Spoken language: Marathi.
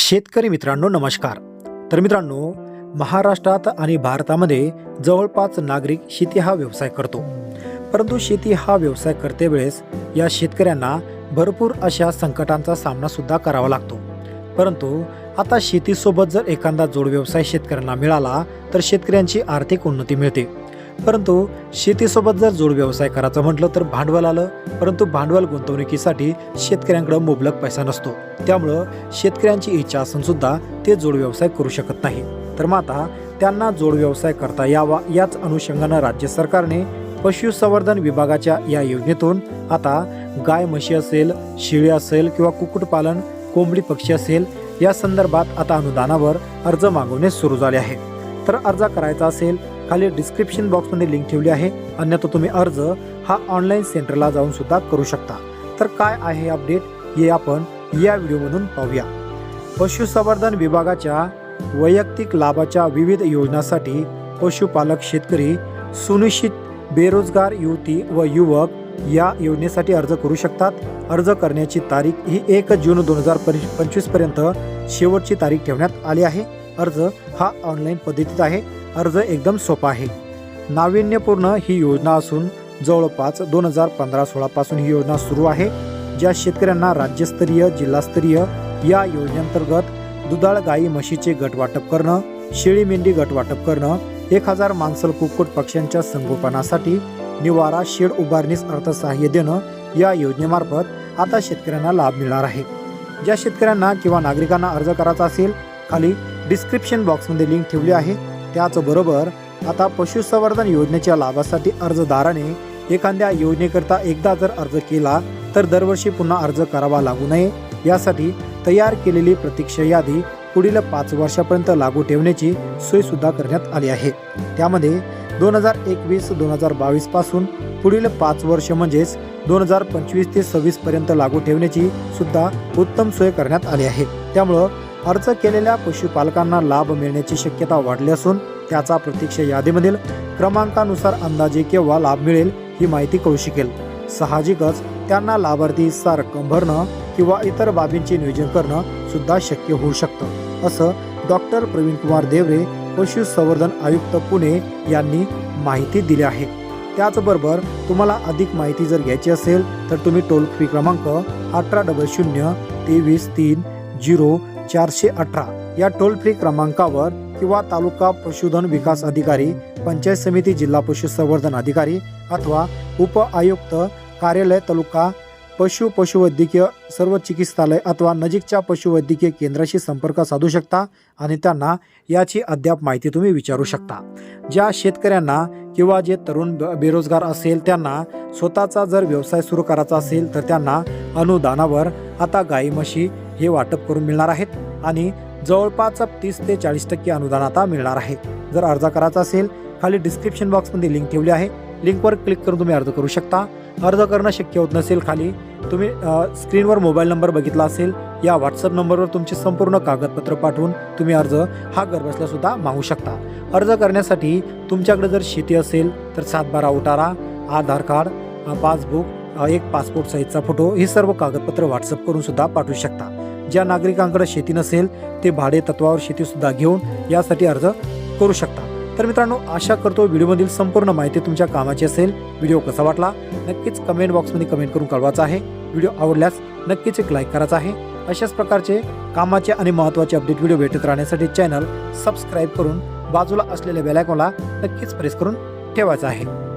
शेतकरी मित्रांनो नमस्कार. तर मित्रांनो महाराष्ट्रात आणि भारतामध्ये जवळपास नागरिक शेती हा व्यवसाय करतो. परंतु शेती हा व्यवसाय करते वेळेस या शेतकऱ्यांना भरपूर अशा संकटांचा सामना सुद्धा करावा लागतो. परंतु आता शेतीसोबत जर एखादा जोड व्यवसाय शेतकऱ्यांना मिळाला तर शेतकऱ्यांची आर्थिक उन्नती मिळते. परंतु शेतीसोबत जर जोड व्यवसाय करायचं म्हटलं तर भांडवल आलं. परंतु भांडवल गुंतवणुकीसाठी शेतकऱ्यांकडे मुबलक पैसा नसतो. त्यामुळं शेतकऱ्यांची इच्छा असून सुद्धा ते जोड व्यवसाय करू शकत नाही. तर मग आता त्यांना जोड व्यवसाय करता यावा याच अनुषंगानं राज्य सरकारने पशुसंवर्धन विभागाच्या या योजनेतून आता गाय म्हशी असेल शेळी असेल किंवा कुक्कुटपालन कोंबडी पक्षी असेल या संदर्भात आता अनुदानावर अर्ज मागवणे सुरू झाले आहे. तर अर्ज करायचा असेल खाली डिस्क्रिप्शन बॉक्समध्ये लिंक ठेवली आहे. अन्यथा तुम्ही अर्ज हा ऑनलाईन सेंटरला जाऊन सुद्धा करू शकता. तर काय आहे अपडेट हे आपण या व्हिडिओमधून पाहूया. पशुसंवर्धन विभागाच्या वैयक्तिक लाभाच्या विविध योजनांसाठी पशुपालक शेतकरी सुनिश्चित बेरोजगार युवती व युवक या योजनेसाठी अर्ज करू शकतात. अर्ज करण्याची तारीख ही एक जून दोन हजार पंचवीसपर्यंत शेवटची तारीख ठेवण्यात आली आहे. अर्ज हा ऑनलाईन पद्धतीत आहे. अर्ज एकदम सोपा आहे. नाविन्यपूर्ण ही योजना असून जवळपास दोन हजार पंधरा सोळापासून ही योजना सुरू आहे ज्या शेतकऱ्यांना राज्यस्तरीय जिल्हास्तरीय या योजनेअंतर्गत दुधाळ गाई म्हशीचे गटवाटप करणं शेळी मेंढी गटवाटप करणं एक हजार मांसल कुक्कुट पक्ष्यांच्या संगोपनासाठी निवारा शेड उभारणीस अर्थसहाय्य देणं या योजनेमार्फत आता शेतकऱ्यांना लाभ मिळणार आहे. ज्या शेतकऱ्यांना किंवा नागरिकांना अर्ज करायचा असेल खाली डिस्क्रिप्शन बॉक्समध्ये लिंक ठेवली आहे. त्याचबरोबर आता पशुसंवर्धन योजनेच्या लाभासाठी अर्जदाराने एखाद्या योजनेकरता एकदा जर अर्ज केला तर दरवर्षी पुन्हा अर्ज करावा लागू नये. यासाठी तयार केलेली प्रतीक्षा यादी पुढील पाच वर्षापर्यंत लागू ठेवण्याची सोय सुद्धा करण्यात आली आहे. त्यामध्ये दोन हजार एकवीस दोन हजार बावीसपासून पुढील पाच वर्ष म्हणजेच दोन हजार पंचवीस ते सव्वीस पर्यंत लागू ठेवण्याची सुद्धा उत्तम सोय करण्यात आली आहे. त्यामुळं अर्ज केलेल्या पशुपालकांना लाभ मिळण्याची शक्यता वाढली असून त्याचा प्रतीक्षा यादीमधील क्रमांकानुसार अंदाजे केव्हा लाभ मिळेल ही माहिती कळू शकेल साहजिकच त्यांना लाभार्थी रक्कम भरणं किंवा इतर बाबींचे नियोजन करणं सुद्धा शक्य होऊ शकतं असं डॉक्टर प्रवीण कुमार देवरे पशुसंवर्धन आयुक्त पुणे यांनी माहिती दिली आहे. त्याचबरोबर तुम्हाला अधिक माहिती जर घ्यायची असेल तर तुम्ही टोल फ्री क्रमांक अठरा डबल शून्य तेवीस तीन झिरो चारशे अठरा या टोल फ्री क्रमांकावर किंवा तालुका पशुधन विकास अधिकारी पंचायत समिती जिल्हा पशुसंवर्धन अधिकारी अथवा उप आयुक्त कार्यालय तालुका पशु पशुवैद्यकीय सर्व चिकित्सालय अथवा नजीकच्या पशुवैद्यकीय केंद्राशी संपर्क साधू शकता आणि त्यांना याची अद्याप माहिती तुम्ही विचारू शकता. ज्या शेतकऱ्यांना किंवा जे तरुण ब- बेरोजगार असेल त्यांना स्वतःचा जर व्यवसाय सुरू करायचा असेल तर त्यांना अनुदानावर आता गाई म्हशी हे वाटप करून मिळणार आहेत आणि जवळपास तीस ते चाळीस टक्के अनुदान आता मिळणार आहे. जर अर्ज करायचा असेल खाली डिस्क्रिप्शन बॉक्समध्ये लिंक ठेवली आहे. लिंकवर क्लिक करून तुम्ही अर्ज करू शकता. अर्ज करणं शक्य होत नसेल खाली. तुम्ही स्क्रीनवर मोबाईल नंबर बघितला असेल या व्हॉट्सअप नंबरवर तुमचे संपूर्ण कागदपत्र पाठवून तुम्ही अर्ज हा घरबसल्या सुद्धा मागू शकता. अर्ज करण्यासाठी तुमच्याकडे जर शेती असेल तर सातबारा उतारा आधार कार्ड पासबुक एक पासपोर्ट साईजचा फोटो हे सर्व कागदपत्र व्हॉट्सअप करून सुद्धा पाठवू शकता. ज्या नागरिकांकडे शेती नसेल ते भाडे तत्वावर शेतीसुद्धा घेऊन यासाठी अर्ज करू शकता. तर मित्रांनो आशा करतो व्हिडिओमधील संपूर्ण माहिती तुमच्या कामाची असेल. व्हिडिओ कसा वाटला? नक्कीच कमेंट बॉक्समध्ये कमेंट करून कळवायचा आहे. व्हिडिओ आवडल्यास नक्कीच एक लाईक करायचा आहे. अशाच प्रकारचे कामाचे आणि महत्त्वाचे अपडेट व्हिडिओ भेटत राहण्यासाठी चॅनल सबस्क्राईब करून बाजूला असलेल्या बेलायकॉनला नक्कीच प्रेस करून ठेवायचं आहे.